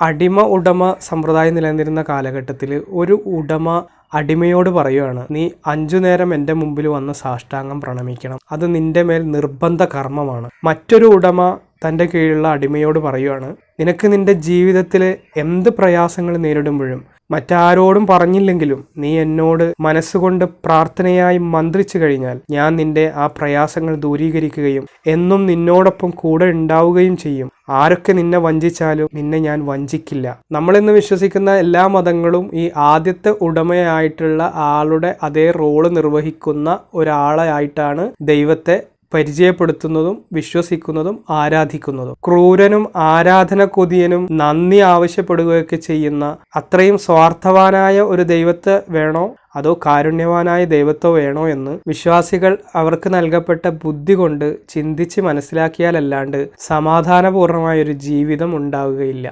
അടിമ ഉടമ സമ്പ്രദായം നിലനിന്നിരുന്ന കാലഘട്ടത്തിൽ ഒരു ഉടമ അടിമയോട് പറയുകയാണ് നീ അഞ്ചു നേരം എന്റെ മുമ്പിൽ വന്ന് സാഷ്ടാംഗം പ്രണമിക്കണം. അത് നിന്റെ മേൽ നിർബന്ധ കർമ്മമാണ് മറ്റൊരു ഉടമ തന്റെ കീഴിലുള്ള അടിമയോട് പറയുകയാണ് നിനക്ക് നിന്റെ ജീവിതത്തിൽ എന്ത് പ്രയാസങ്ങൾ നേരിടുമ്പോഴും മറ്റാരോടും പറഞ്ഞില്ലെങ്കിലും നീ എന്നോട് മനസ്സുകൊണ്ട് പ്രാർത്ഥനയായി മന്ത്രിച്ചു കഴിഞ്ഞാൽ ഞാൻ നിന്റെ ആ പ്രയാസങ്ങൾ ദൂരീകരിക്കുകയും എന്നും നിന്നോടൊപ്പം കൂടെ ഉണ്ടാവുകയും ചെയ്യും. ആരൊക്കെ നിന്നെ വഞ്ചിച്ചാലും നിന്നെ ഞാൻ വഞ്ചിക്കില്ല. നമ്മളിന്ന് വിശ്വസിക്കുന്ന എല്ലാ മതങ്ങളും ഈ ആദ്യത്തെ ഉടമയായിട്ടുള്ള ആളുടെ അതേ റോൾ നിർവഹിക്കുന്ന ഒരാളായിട്ടാണ് ദൈവത്തെ പരിചയപ്പെടുത്തുന്നതും വിശ്വസിക്കുന്നതും ആരാധിക്കുന്നതും. ക്രൂരനും ആരാധന കൊതിയനും നന്ദി ആവശ്യപ്പെടുകയൊക്കെ ചെയ്യുന്ന അത്രയും സ്വാർത്ഥവാനായ ഒരു ദൈവത്തെ വേണോ? അതോ കാരുണ്യവാനായ ദൈവത്തോ വേണോ എന്ന് വിശ്വാസികൾ അവർക്ക് നൽകപ്പെട്ട ബുദ്ധി കൊണ്ട് ചിന്തിച്ച് മനസ്സിലാക്കിയാലല്ലാണ്ട് സമാധാനപൂർണമായ ഒരു ജീവിതം ഉണ്ടാവുകയില്ല.